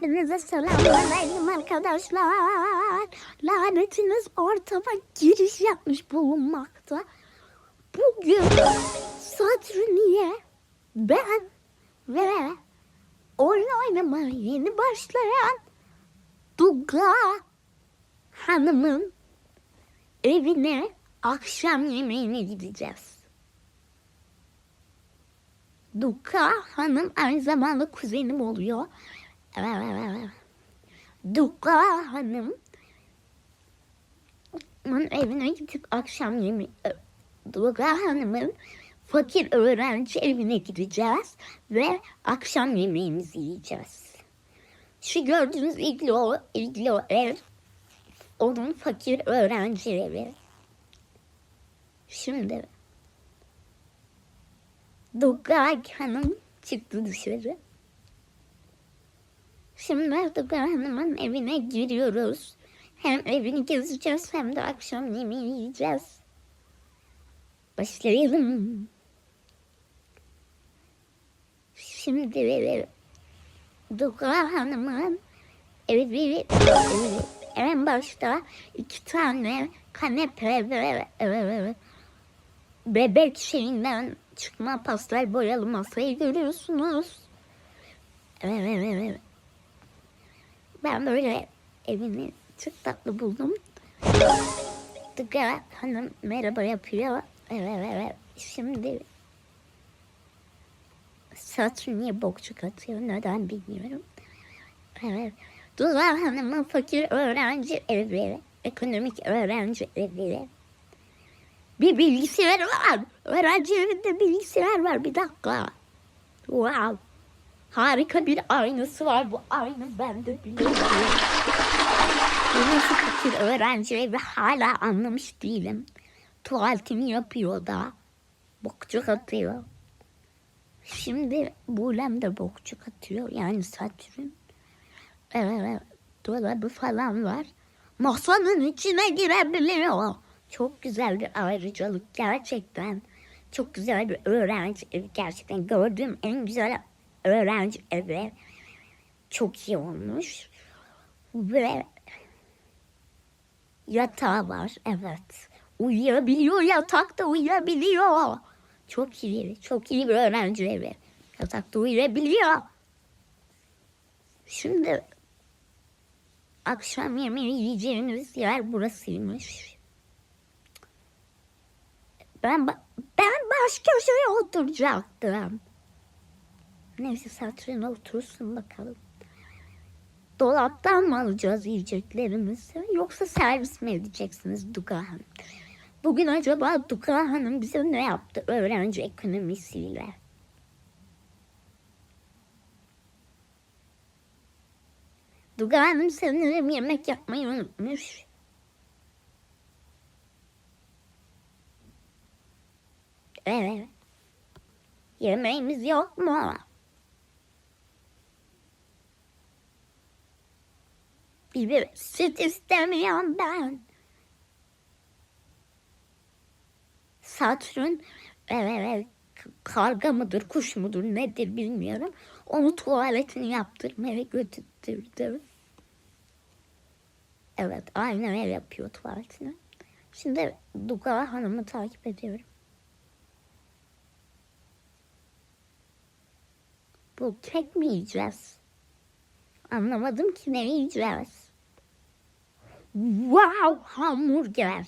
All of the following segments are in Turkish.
Hepinize selamünaleyküm arkadaşlar. Lanetiniz ortama giriş yapmış bulunmakta. Bugün Saturniye ben ve oyun oynamaya yeni başlayan Duga Hanım'ın evine akşam yemeğine gideceğiz. Duka Hanım aynı zamanda kuzenim oluyor. Duka Hanım onun evine gidip akşam yemeği Duka Hanım'ın fakir öğrenci evine gideceğiz ve akşam yemeğimizi yiyeceğiz. Şu gördüğünüz iglo, iglo ev onun fakir öğrenci evi. Şimdi Dugag Hanım çıktı dışarı. Şimdi Hanım'ın evine giriyoruz. Hem evini gezeceğiz hem de akşam yemeği yiyeceğiz. Başlayalım. Şimdi Dugag Hanım'ın evi en başta iki tane kanepe ve bebek şeyinden çıkma pastel boyalı masayı görüyorsunuz. Evet, evet, evet. Ben böyle evini çok tatlı buldum. Dıga hanım merhaba yapıyor. Evet, evet. Şimdi Satürn niye bokçuk atıyor neden bilmiyorum. Evet. Dıga hanımın fakir öğrenci evi, ekonomik öğrenci evi. Bir bilgisayar var. Öğrenci evinde bilgisayar var. Bir dakika. Wow. Harika bir aynası var. Bu ayna ben de biliyorum. Nasıl fakir öğrenci evi hala anlamış değilim. Tuvaletini yapıyor da. Bokçuk atıyor. Şimdi Bulem de bokçuk atıyor. Yani Satürn. Evet. Dolabı falan var. Masanın içine girebiliyor. Çok güzel bir ayrıcalık gerçekten. Çok güzel bir öğrenci gerçekten gördüğüm en güzel öğrenci evi. Çok iyi olmuş. Ve yatağı var evet. Uyuyabiliyor yatakta uyuyabiliyor. Çok iyi, çok iyi bir öğrenci evi. Yatakta uyuyabiliyor. Şimdi akşam yemeği yiyeceğiniz yer burasıymış. Ben ben baş köşeye oturacaktım. Neyse Satürn otursun bakalım. Dolaptan mı alacağız yiyeceklerimizi yoksa servis mi edeceksiniz Duga Hanım? Bugün acaba Duga Hanım bize ne yaptı öğrenci ekonomisiyle? Duga Hanım sanırım yemek yapmayı unutmuş. Evet. Yemeğimiz yok mu? Bir süt istemiyorum ben. Satürn evet, karga mıdır, kuş mudur, nedir bilmiyorum. Onu tuvaletini yaptırmaya götürdüm. Evet, aynen ev yapıyor tuvaletini. Şimdi Duga Hanım'ı takip ediyorum. Bu kek mi yiyeceğiz? Anlamadım ki ne yiyeceğiz. Wow hamburger.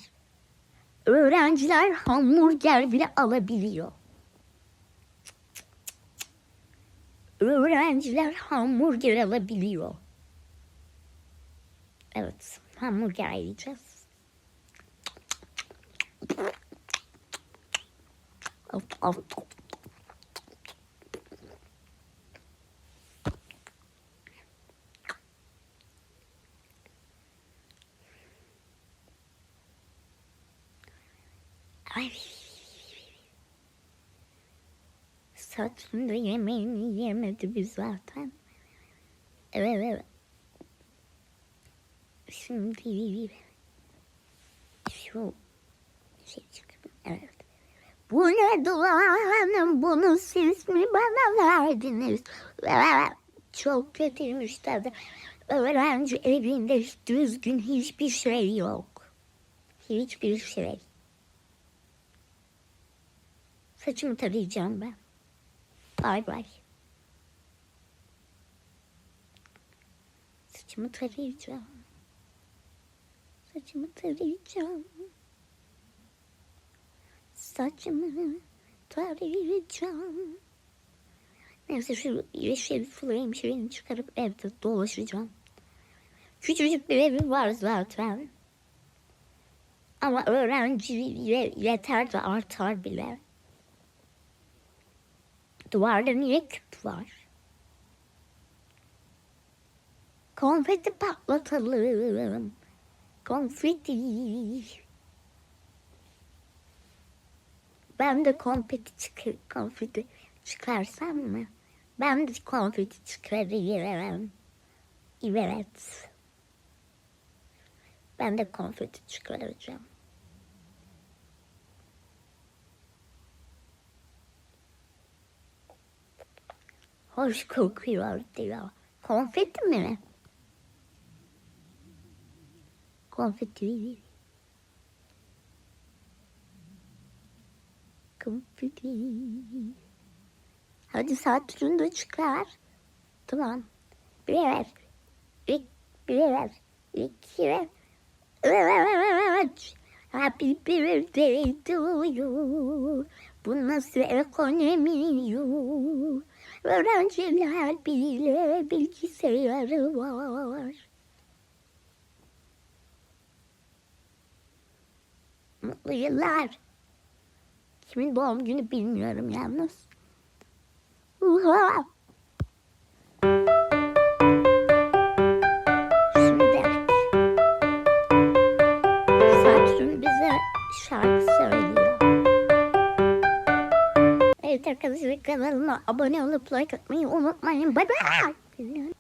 Öğrenciler hamburger bile alabiliyor. Öğrenciler hamburger alabiliyor. Evet hamburger yiyeceğiz. Of, of, of. Ay. Saçında yemeğini yemedi biz zaten. Evet evet. Şimdi şu şey çıktı. Evet. Bu ne duanım bunu siz mi bana verdiniz? çok kötüymüş tadı. Öğrenci evinde düzgün hiçbir şey yok. Hiçbir şey. Saçımı tarayacağım ben. Bay bay. Saçımı tarayacağım. Saçımı tarayacağım. Saçımı tarayacağım. Neyse şu yeşil flame şeyini çıkarıp evde dolaşacağım. Küçücük bir evim var zaten. Ama öğrenci ye- yeter de artar bile. Duvarda niye küp var? Konfeti patlatalım. Konfeti. Ben de konfeti çıkar, konfeti çıkarsam mı? Ben de konfeti çıkarırım. Evet. Ben de konfeti çıkaracağım. Hoş kokuyor diyor. Konfeti mi? Konfeti. Konfeti. Hadi saat da çıkar. Tamam. Bir ver. Bir, bir ver. İki ver. Evet. Happy birthday. Bu nasıl ekonomi you? Öğrenciler bile bilgisayarı var. Mutlu yıllar. Kimin doğum günü bilmiyorum yalnız. Uha! Evet arkadaşlar kanalıma abone olup like atmayı unutmayın. Bye bye.